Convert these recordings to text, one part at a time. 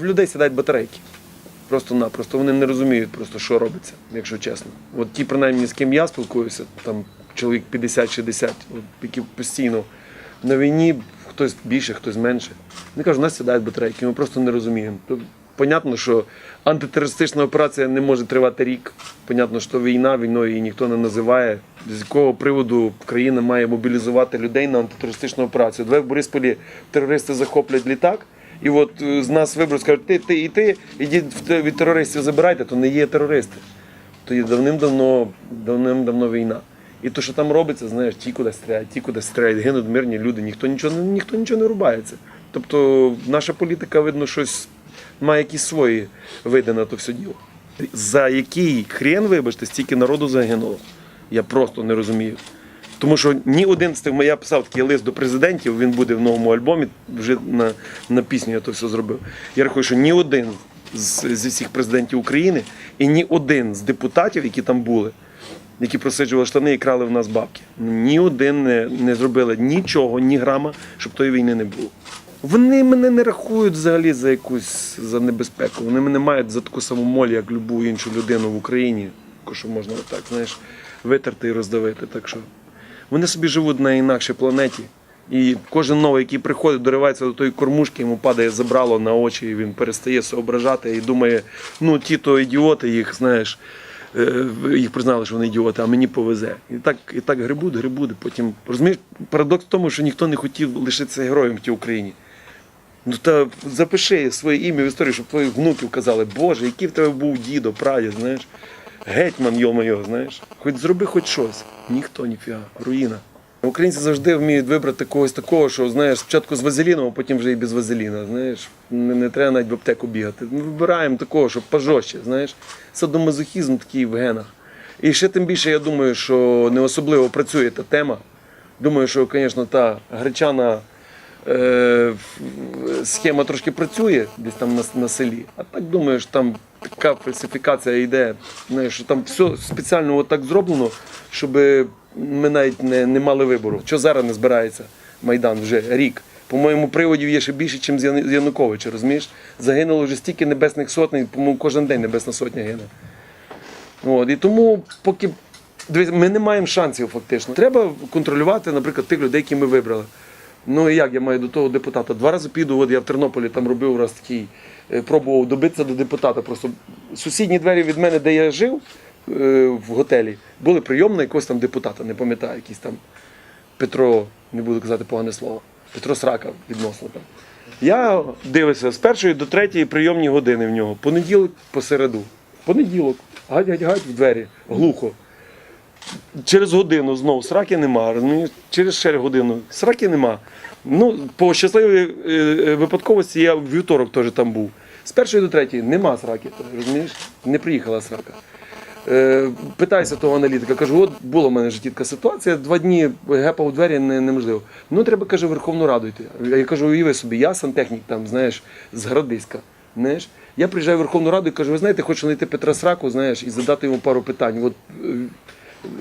В людей сідають батарейки. Просто-напросто. Вони не розуміють просто, що робиться, якщо чесно. От ті, принаймні, з ким я спілкуюся, там чоловік 50-60, які постійно на війні, хтось більше, хтось менше. Вони кажуть, у нас сідають батарейки, ми просто не розуміємо. Понятно, що антитерористична операція не може тривати рік. Понятно, що війна, війною її ніхто не називає. З якого приводу країна має мобілізувати людей на антитерористичну операцію. Давай в Борисполі терористи захоплять літак. І от е, з нас виберуть, скажуть, ти, ти і ти, ідіть від терористів забирайте, то не є терористи. То є давним-давно, давним-давно війна. І то, що там робиться, знаєш, ті куди стріляють, ті куди стріляють, гинуть мирні люди, ніхто нічого, ніхто нічого не рубається. Тобто наша політика, видно, щось має якісь свої види на то все діло. За який хрен, вибачте, стільки народу загинуло. Я просто не розумію. Тому що ні один з тих, я писав такий лист до президентів, він буде в новому альбомі, вже на, на пісню я то все зробив. Я рахую, що ні один з, зі всіх президентів України і ні один з депутатів, які там були, які просиджували штани і крали в нас бабки, ні один не, не зробили нічого, ні грама, щоб тої війни не було. Вони мене не рахують взагалі за якусь за небезпеку. Вони мене мають за таку саму моль, як любу іншу людину в Україні, що можна отак, знаєш, витерти і роздавити. Так що вони собі живуть на інакшій планеті. І кожен новий, який приходить, доривається до тої кормушки, йому падає забрало на очі, і він перестає соображати і думає, ну ті то ідіоти, їх знаєш, е, їх признали, що вони ідіоти, а мені повезе. І так, і так грибуть, грибуть. Потім розумієш, парадокс в тому, що ніхто не хотів лишитися героєм в тій Україні. Ну та запиши своє ім'я в історію, щоб твої внуки казали, Боже, який в тебе був дідо, прадід, знаєш. Гетьман, йо-моє, знаєш. Хоч зроби хоч щось. Ніхто, ніфіга, руїна. Українці завжди вміють вибрати когось такого, що знаєш, спочатку з вазеліном, а потім вже і без вазеліна. Знаєш, не, не треба навіть в аптеку бігати. Ми вибираємо такого, щоб пожорстче, знаєш. Садомазохізм такий в генах. І ще тим більше я думаю, що не особливо працює та тема. Думаю, що, звісно, та гречана е, схема трошки працює десь там на, на селі. А так думаю, що там така фальсифікація йде. Що там все спеціально отак зроблено, щоб ми навіть не, не мали вибору. Що зараз не збирається Майдан вже рік. По-моєму, приводів є ще більше, ніж з Януковича, розумієш? Загинуло вже стільки небесних сотень, по-моєму, кожен день небесна сотня гине. От, і тому, поки ми не маємо шансів фактично. Треба контролювати, наприклад, тих людей, які ми вибрали. Ну і як я маю до того депутата? Два рази піду, от я в Тернополі там робив раз такий, е, пробував добитися до депутата. Просто сусідні двері від мене, де я жив е, в готелі, були прийомні якогось там депутата, не пам'ятаю, якийсь там Петро, не буду казати погане слово, Петро Срака відносно там. Я дивився з першої до третьої прийомні години в нього. Понеділок посереду. Понеділок. Гать, гать, гать в двері, глухо. Через годину знову сраки нема, розумієш? Через ще годину сраки нема. Ну, по щасливій е, е, випадковості я в вівторок теж там був. З першої до третьої нема сраки, розумієш? Не приїхала срака. Е, питаюся того аналітика, кажу, от була в мене житті ситуація, два дні гепав у двері не, неможливо. Ну, треба, каже, Верховну Раду йти. Я кажу, уяви собі, я сантехнік там, знаєш, з Градиська. Знаєш, я приїжджаю в Верховну Раду і кажу, ви знаєте, хочу знайти Петра Сраку, знаєш, і задати йому пару питань. От е,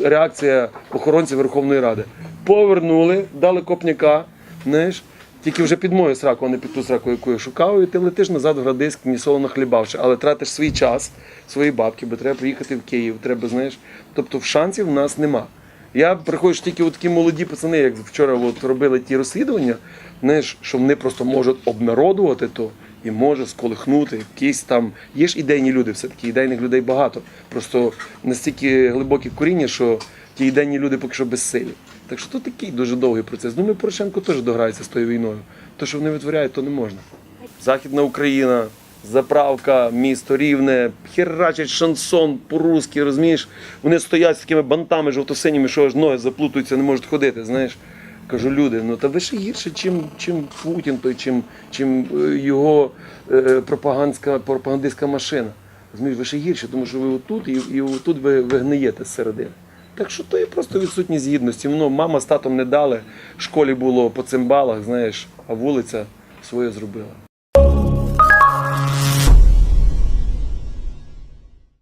реакція охоронців Верховної Ради. Повернули, дали копняка, знаєш, тільки вже під мою сраку, а не під ту сраку, яку я шукав, і ти летиш назад в Градиськ, ні солоно хлібавши, але тратиш свій час, свої бабки, бо треба приїхати в Київ, треба, знаєш. Тобто в шансів в нас нема. Я приходжу тільки от такі молоді пацани, як вчора от робили ті розслідування, знаєш, що вони просто можуть обнародувати то і може сколихнути якісь там. Є ж ідейні люди, все-таки ідейних людей багато. Просто настільки глибокі коріння, що ті ідейні люди поки що безсилі. Так що то такий дуже довгий процес. Думаю, Порошенко теж дограється з тою війною. То, що вони витворяють, то не можна. Західна Україна, заправка, місто рівне, херачать шансон по-русски, розумієш? Вони стоять з такими бантами жовто-синіми, що аж ноги заплутуються, не можуть ходити. Знаєш, кажу, люди, ну та ви ще гірше, чим, чим Путін, той, чим, чим е, його е, пропагандська, пропагандистська машина. Розумієш, ви ще гірше, тому що ви отут і, і отут ви, ви гниєте зсередини. Так що то є просто відсутність гідності. Ну, мама з татом не дали, в школі було по цимбалах, знаєш, а вулиця своє зробила.